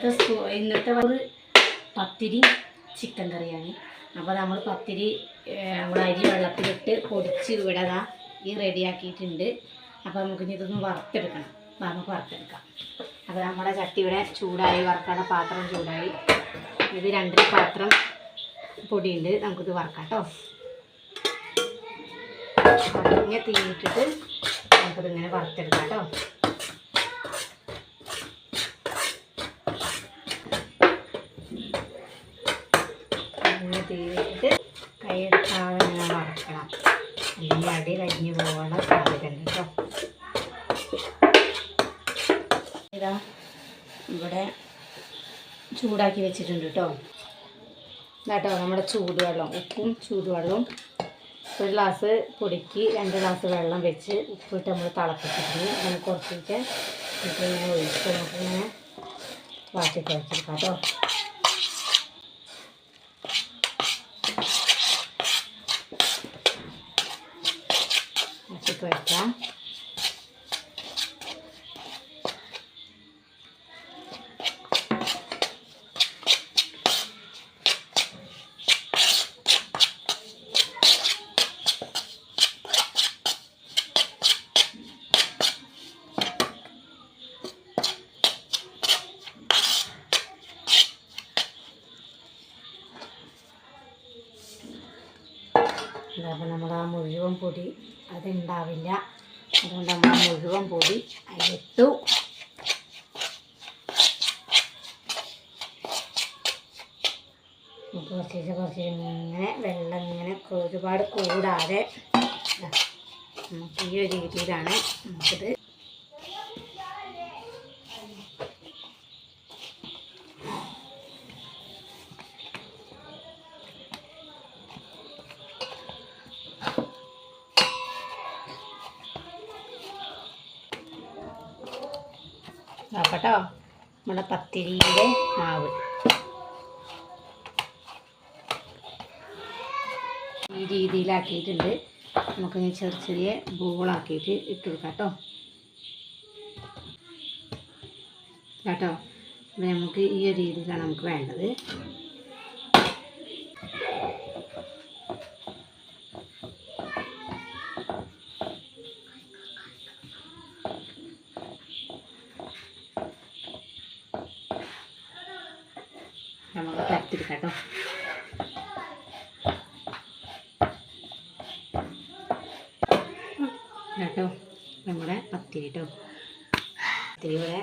ഇന്നത്തെ ഇന്നത്തെ ഒരു പത്തിരി ചിക്കൻ കറിയാണ്. അപ്പോൾ നമ്മൾ പത്തിരി നമ്മൾ അരി വെള്ളത്തിലിട്ട് പൊടിച്ച് വിടതാ ഈ റെഡിയാക്കിയിട്ടുണ്ട് അപ്പോൾ നമുക്ക് ഇനി ഇതൊന്ന് വറുത്തെടുക്കണം. നമുക്ക് വറുത്തെടുക്കാം. അപ്പോൾ നമ്മുടെ ചട്ടി ഇവിടെ ചൂടായി വറുക്കാനുള്ള പാത്രം ചൂടായി. ഇത് രണ്ടര പാത്രം പൊടിയുണ്ട്. നമുക്കിത് വറക്കാം കേട്ടോ. കുറഞ്ഞ തീയിട്ടിട്ട് നമുക്കിതിങ്ങനെ വറുത്തെടുക്കാം കേട്ടോ. ഇങ്ങനെ കൈ കൈയെടുക്കാതെ ഇങ്ങനെ വറക്കണം. അല്ലെങ്കിൽ അടി കരിഞ്ഞു പോകാനുള്ള സാധ്യത ഉണ്ട് കേട്ടോ ഇതാ ഇവിടെ ചൂടാക്കി വെച്ചിട്ടുണ്ട് കേട്ടോ ഇതാട്ടോ നമ്മുടെ ചൂടുവെള്ളം ഉപ്പും ചൂടുവെള്ളവും. ഒരു ഗ്ലാസ് പൊടിക്ക് രണ്ട് ഗ്ലാസ് വെള്ളം വെച്ച് ഉപ്പിട്ട് നമ്മൾ തിളപ്പിച്ചിട്ട് അങ്ങനെ കുറച്ചിട്ട് ഇങ്ങനെ ഒഴിച്ച് നമുക്കിങ്ങനെ വാട്ടി കുഴച്ചെടുക്കാം കേട്ടോ വാട്ടി കുഴക്കാം അപ്പോൾ നമ്മൾ ആ മുഴുവൻ പൊടി അതുണ്ടാവില്ല. അതുകൊണ്ട് നമ്മൾ ആ മുഴുവൻ പൊടി അതിലിട്ടു. നമുക്ക് കുറച്ച് കുറച്ച് ഇങ്ങനെ വെള്ളം ഇങ്ങനെ ഒരുപാട് കൂടാതെ ഈ ഒരു രീതിയിലാണ് നമുക്കിത്. നോക്കട്ടോ. നമ്മുടെ പത്തിരിയുടെ മാവ്. ഈ രീതിയിലാക്കിയിട്ടുണ്ട്. നമുക്ക് ചെറിയ ചെറിയ ബോളാക്കിയിട്ട് ഇട്ട് കൊടുക്കാം കേട്ടോ കേട്ടോ നമുക്ക് ഈ ഒരു രീതിയിലാണ് നമുക്ക് വേണ്ടത്. നമുക്ക് പരത്തിരിക്കാം കേട്ടോ. കേട്ടോ? നമ്മുടെ പത്തിരി കേട്ടോ. പത്തിരി ഇവിടെ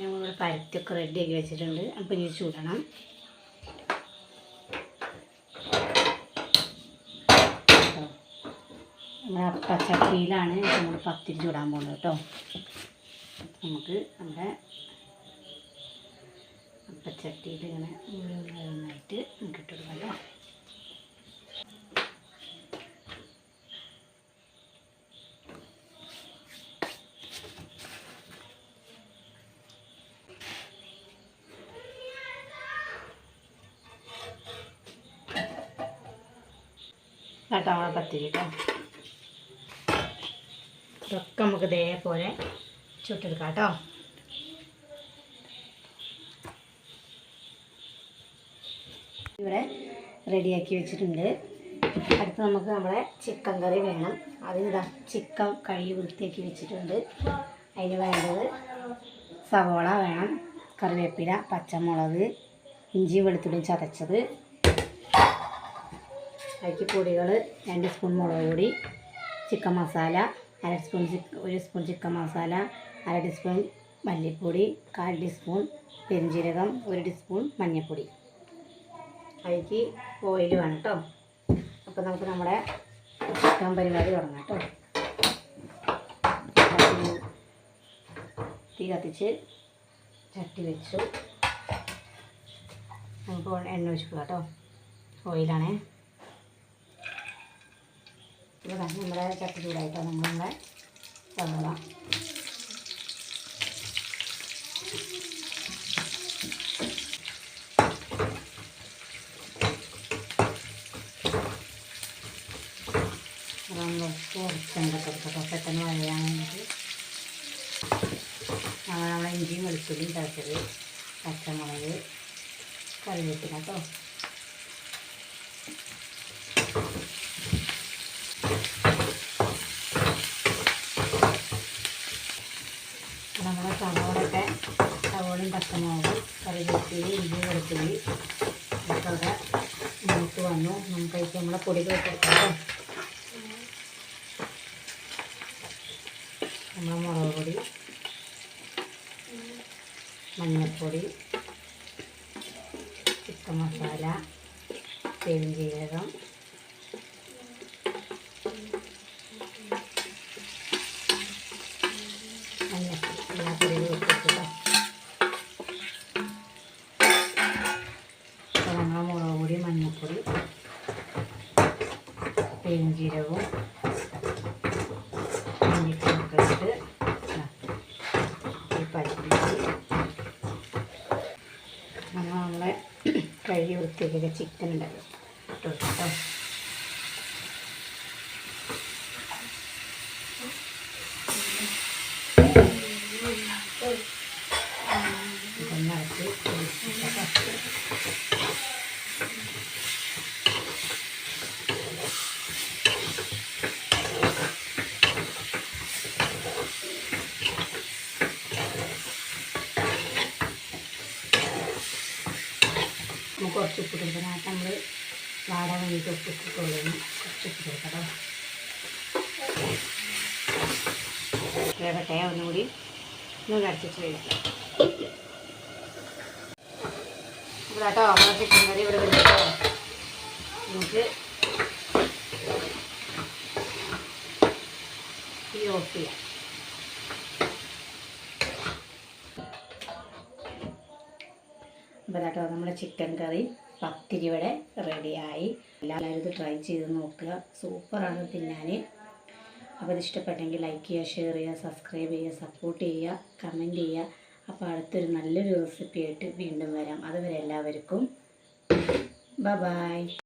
നമ്മളിവിടെ പരത്തൊക്കെ റെഡിയാക്കി വെച്ചിട്ടുണ്ട്. അപ്പം ഇനി ചൂടണം. നമ്മുടെ അപ്പച്ചട്ടിയിലാണ് നമ്മൾ പത്തിരി ചൂടാൻ പോകുന്നത് കേട്ടോ. നമുക്ക് നമ്മുടെ അപ്പച്ചട്ടിയിൽ ഇങ്ങനെ നന്നായിട്ട് ഇട്ടിട്ട് ഇട്ട് കൊടുക്കാമല്ലോ കേട്ടോ. നമ്മളെ ഇതൊക്കെ നമുക്ക് ഇതേപോലെ ചുട്ടെടുക്കാം കേട്ടോ. ഇവിടെ റെഡിയാക്കി വെച്ചിട്ടുണ്ട്. അടുത്ത് നമുക്ക് നമ്മളെ ചിക്കൻ കറി വേണം. അതിനിതാ ചിക്കൻ കഴുകി വൃത്തിയാക്കി വെച്ചിട്ടുണ്ട്. അതിന് വേണ്ടത് സവോള വേണം കറിവേപ്പില പച്ചമുളക് ഇഞ്ചി വെളുത്തുള്ളി ചതച്ചത്. അതിലേക്ക് പൊടികൾ രണ്ട് സ്പൂൺ മുളക് പൊടി ചിക്കൻ മസാല അര സ്പൂൺ ഒരു സ്പൂൺ ചിക്കൻ മസാല അര ടീസ്പൂൺ മല്ലിപ്പൊടി കാൽ ടീസ്പൂൺ പെരിഞ്ജീരകം ഒരു ടീസ്പൂൺ മഞ്ഞൾപ്പൊടി അതിലേക്ക് ഓയിൽ വേണം കേട്ടോ അപ്പോൾ നമുക്ക് നമ്മുടെ ചിക്കൻ പരിപാടി തുടങ്ങാം കേട്ടോ തീ കത്തിച്ച് ചട്ടി വെച്ചു. നമുക്ക് എണ്ണ ഒഴിച്ചു കേട്ടോ ഓയിലാണേ ഇവിടെ നമ്മുടെ ചട്ടി ചൂടായിട്ടോ. നമ്മൾ നമ്മുടെ സവോള നമ്മൾ കുറച്ചുണ്ട് കൊടുക്കട്ടോ പെട്ടെന്ന് വഴയാൻ വേണ്ടിയിട്ട് നമ്മളെ ഇഞ്ചിയും വെളുത്തുള്ളിയും ചതച്ചത് പച്ചമുളക് കറിവേപ്പില കേട്ടോ. നമ്മുടെ സവോളൊക്കെ സവോളയും പച്ചമുളകും കറിവേപ്പില ഇഞ്ചി വെളുത്തുള്ളി ഒക്കെ നമുക്ക് വന്നു. നമുക്ക് നമ്മളെ പൊടി കൊടുക്കാം നമ്മളെ മുളക് പൊടി മഞ്ഞൾപ്പൊടി ചിക്കൻ മസാല പെരുംജീരകം മഞ്ഞൾപ്പൊടി മുളക് പൊടി മഞ്ഞൾപ്പൊടി പെരുംജീരകവും മഞ്ഞൾപ്പൊടിയൊക്കെ ഇട്ട് ദാ ഈ പരിപ്പിലേക്ക് നമ്മൾ നമ്മളെ കഴുകി വൃത്തിയാക്കിയ ചിക്കൻ ഉണ്ടല്ലോ ഇട്ട് കൊടുക്കാം ഇതൊന്ന് ഇറക്കി ഒഴിച്ചിട്ടോ നമുക്ക് കുറച്ച് ഉപ്പ് കൊടുക്കണം. അതിനകത്ത് നമ്മൾ വാടാൻ വേണ്ടിയിട്ട് ഉപ്പ് ഇട്ടിട്ടുള്ളൂ കുറച്ച് ഉപ്പ് കൊടുക്കണം വേവട്ടെ ഒന്നുകൂടി ഒന്ന് അടച്ചിട്ട് കഴിക്കാം ഇവിടെ കേട്ടോ നമ്മളെ ചിക്കൻ കറി ഇവിടെ വരുമ്പോൾ നമുക്ക് ഈ ഓഫ് ചെയ്യാം. കേട്ടോ നമ്മുടെ ചിക്കൻ കറി പത്തിരി റെഡിയായി എല്ലാവരും ഇത് ട്രൈ ചെയ്ത് നോക്കുക. സൂപ്പറാണ് തിന്നാൻ. അപ്പോൾ ഇത് ഇഷ്ടപ്പെട്ടെങ്കിൽ ലൈക്ക് ചെയ്യുക ഷെയർ ചെയ്യുക സബ്സ്ക്രൈബ് ചെയ്യുക സപ്പോർട്ട് ചെയ്യുക കമന്റ് ചെയ്യുക. അപ്പോൾ അടുത്തൊരു നല്ലൊരു റെസിപ്പി ആയിട്ട് വീണ്ടും വരാം. അതുവരെ എല്ലാവർക്കും ബ ബായ്